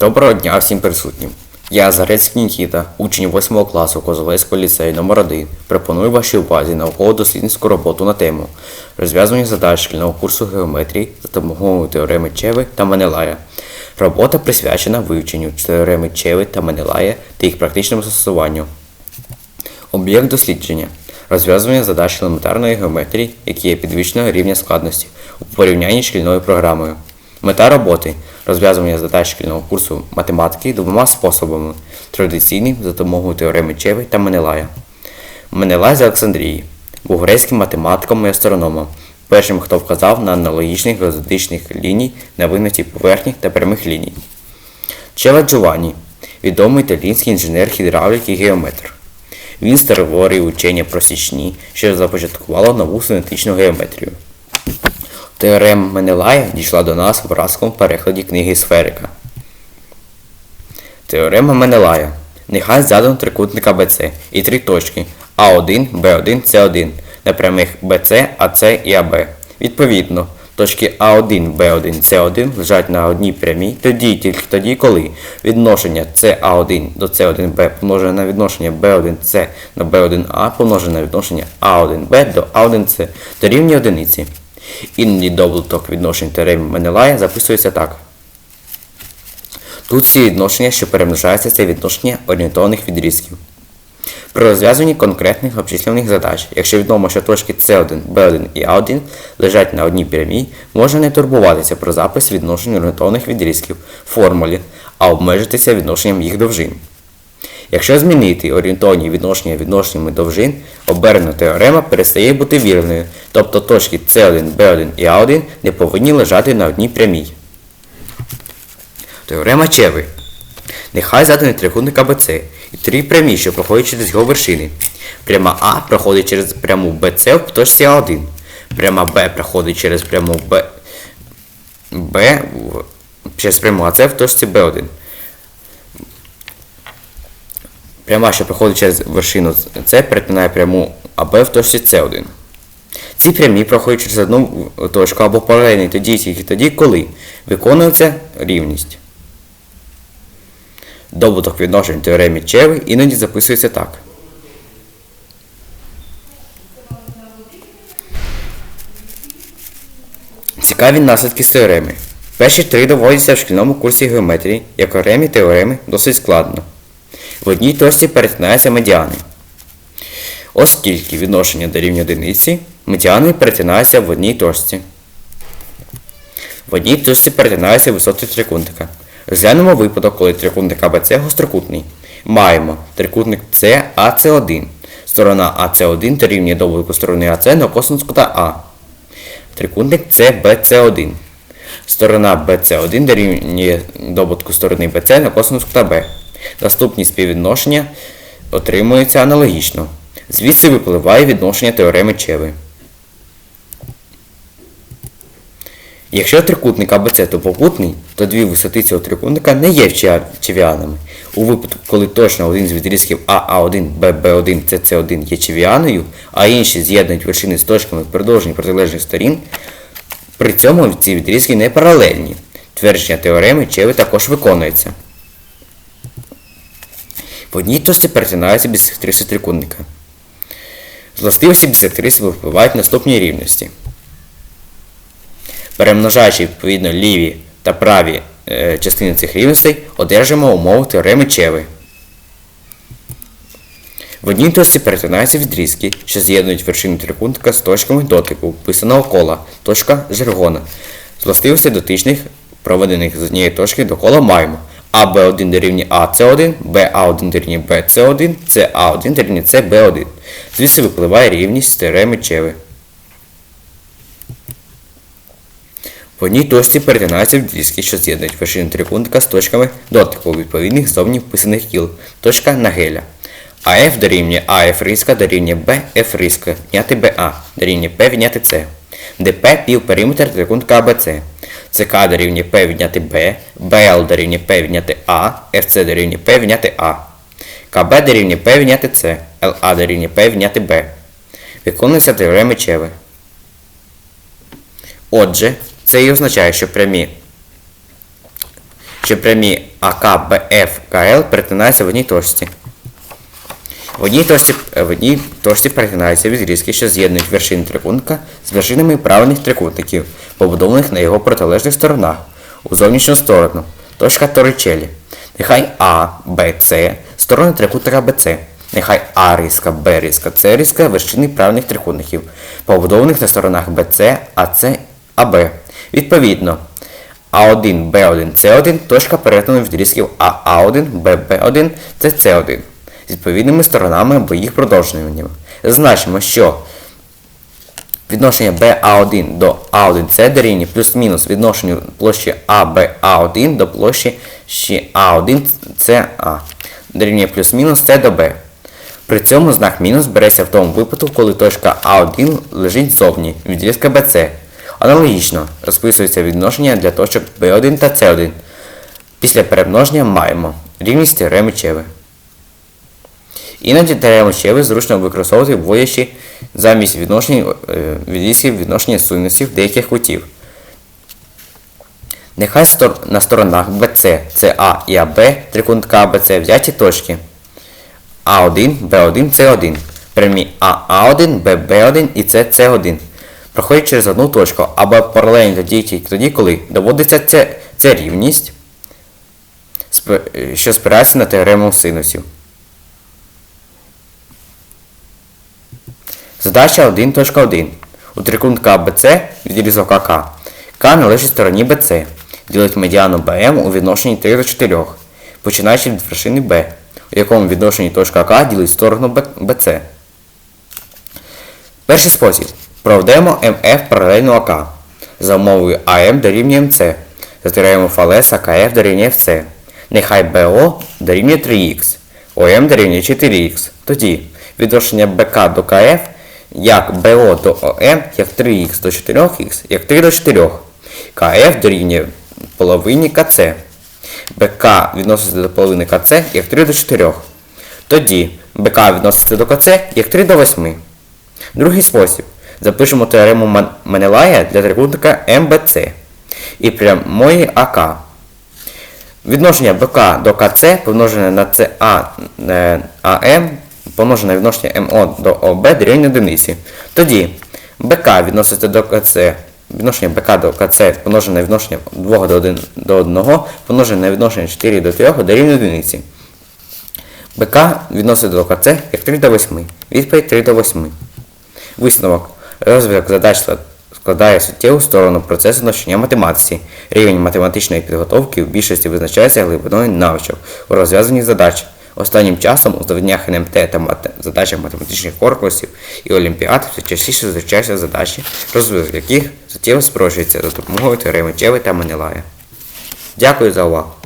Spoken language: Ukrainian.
Доброго дня всім присутнім. Я Зарецький Нікіта, учень 8 класу Козовецького ліцею номер 1 Пропоную вашій увазі науково-дослідницьку роботу на тему розв'язування задач шкільного курсу геометрії за допомогою теореми Чеви та Менелая. Робота присвячена вивченню теореми Чеви та Менелая та їх практичному застосуванню. Об'єкт дослідження. Розв'язування задач елементарної геометрії, які є підвищеного рівня складності у порівнянні з шкільною програмою. Мета роботи розв'язування задач шкільного курсу математики двома способами: традиційним за допомогою теореми Чеви та Менелая. Менелай з Олександрії був грецьким математиком і астрономом, першим, хто вказав на аналогічних геодезичних ліній на вимірі поверхні та прямих ліній. Чела Джованні відомий італійський інженер гідравлік і геометр. Він створив учення про січні, що започаткувало нову синетичну геометрію. Теорема Менелая дійшла до нас в разковому перекладі книги Сферика. Теорема Менелая. Нехай задано трикутника BC і три точки А1, Б1, С1 на прямих BC, AC і AB. Відповідно, точки А1, Б1, С1 лежать на одній прямій тоді тільки тоді, коли відношення CA1 до C1B помножене на відношення B1C на B1A помножене на відношення A1B до A1C дорівнює одиниці. Іноді добуток відношень теореми Менелая записується так. Тут всі відношення, що перемножаються, це відношення орієнтованих відрізків. При розв'язанні конкретних обчислюваних задач, якщо відомо, що точки С1, Б1 і А1 лежать на одній прямій, можна не турбуватися про запис відношень орієнтованих відрізків в формулі, а обмежитися відношенням їх довжин. Якщо змінити орієнтовні відношення відношеннями довжин, оберена теорема перестає бути вірною, тобто точки С1, Б1 і А1 не повинні лежати на одній прямій. Теорема Чеви. Нехай заданий трикутник АБЦ і три прямі, що проходять через його вершини. Пряма А проходить через пряму БЦ в точці А1. Пряма Б проходить через пряму Б, Б через пряму АЦ в точці Б1. Пряма, що проходить через вершину С, перетинає пряму АБ в точці С1. Ці прямі проходять через одну точку або паралельні тоді тільки тоді, коли виконується рівність. Добуток відношень теоремі Чеви іноді записується так. Цікаві наслідки з теореми. Перші три доводяться в шкільному курсі геометрії, як окремі теореми досить складно. В одній точці перетинаються медіани. Оскільки відношення до рівня одиниці, медіани перетинаються в одній точці. В одній точці перетинаються висоти трикутника. Розглянемо випадок, коли трикутник АБЦ гострокутний. Маємо трикутник С АЦ1. Сторона АЦ1 дорівнює добутку сторони АЦ на косинус кута А. Трикутник СБЦ1. Сторона BC1 дорівнює добутку сторони BC на косинус кута Б. Наступні співвідношення отримуються аналогічно. Звідси випливає відношення теореми Чеви. Якщо трикутник АБЦ топокутний, то дві висоти цього трикутника не є чевіанами. У випадку, коли точно один з відрізків АА1, ББ1, ЦЦ1 є чевіаною, а інші з'єднують вершини з точками в протилежних сторін, при цьому ці відрізки не паралельні. Твердження теореми Чеви також виконується. В одній точці перетинаються бісектриси трикутника. З властивості бісектрисів випливають наступні рівності. Перемножаючи відповідно ліві та праві е, частини цих рівностей, одержимо умову теореми Чеви. В одній точці перетинаються відрізки, що з'єднують вершину трикутника з точками дотику вписаного кола, точка жиргона. З властивостей дотичних, проведених з однієї точки до кола маємо АБ1 дорівнює АС1, БА1 дорівнює БС1, СА1 дорівнює СБ1. Звідси випливає рівність теореми Чеви. В одній точці перетинаються відрізки, що з'єднують вершину трикутника з точками дотику відповідних зовні вписаних кіл, точка Нагеля. АФ дорівнює АФ риска дорівнює БФ риска, відняти БА, дорівнює П відняти С. ДП півпериметр трикутника АБЦ. ЦК дорівнює П відняти Б, БЛ дорівнює П відняти А, ФЦ дорівнює П відняти А. КБ дорівнює П відняти С, ЛА дорівнює П відняти Б. Виконується теореми Чеви. Отже, це і означає, що прямі, що прямі АК, БФ, КЛ перетинаються в одній точці. В одній точці, е, в одній точці перетинаються відрізки, що з'єднують вершини трикутника з вершинами правильних трикутників, побудованих на його протилежних сторонах, у зовнішню сторону. Точка Торричелі. Нехай А, Б, С, сторони трикутника БЦ. Нехай А різка, Б різка, С різка вершини правильних трикутників, побудованих на сторонах БЦ, АЦ, АБ. Відповідно, А1, Б1, С1 точка перетину відрізків АА1, ББ1, СС1 з відповідними сторонами або їх продовженнями. Зазначимо, що відношення BA1 до A1C дорівнює плюс-мінус відношенню площі ABA1 до площі ще A1CA дорівнює плюс-мінус C до B. При цьому знак мінус береться в тому випадку, коли точка А1 лежить ззовні відрізка BC. Аналогічно розписується відношення для точок B1 та C1. Після перемноження маємо рівність теореми Чеви. Іноді теорему Чеви зручно використовувати, вводячи замість відношень е, відношення синусів деяких кутів. Нехай на сторонах BC, CA і AB трикутника ABC взяті точки А1, Б1, С1, прямі АА1, ББ1 і СС1 проходять через одну точку або паралельно тоді, коли доводиться ця, ця рівність, що спирається на теорему синусів. Задача 1.1. У трикутника ABC відрізок АК. К належить стороні BC. Ділить медіану BM у відношенні 3 до 4, починаючи від вершини B, у якому відношенні точка К ділить сторону BC. Перший спосіб. Проведемо МФ паралельно АК. За умовою АМ дорівнює МЦ. Затираємо фалес АКФ дорівнює ФЦ. Нехай БО дорівнює 3х. ОМ дорівнює 4х. Тоді відношення БК до КФ як БО до ОМ як 3х до 4х, як 3 до 4. КФ дорівнює половині КЦ. БК відноситься до половини КЦ як 3 до 4. Тоді БК відноситься до КЦ як 3 до 8. Другий спосіб. Запишемо теорему Мен- Менелая для трикутника МБЦ і прямої АК. Відношення БК до КЦ помножене на ЦА е, АМ помножене відношення МО до ОБ дорівнює одиниці. Тоді БК відноситься до КЦ. Відношення БК до КЦ помножене відношення 2 до 1 до 1 помножене на відношення 4 до 3 дорівнює одиниці. БК відноситься до КЦ як 3 до 8. Відповідь 3 до 8. Висновок. Розвиток задач склад- складає суттєву сторону процесу навчання математиці. Рівень математичної підготовки в більшості визначається глибиною навичок у розв'язанні задач. Останнім часом у завданнях НМТ та задачах математичних корпусів і олімпіад все частіше зустрічаються задачі, розвиток яких суттєво спрощується за допомогою теореми та Менелая. Дякую за увагу.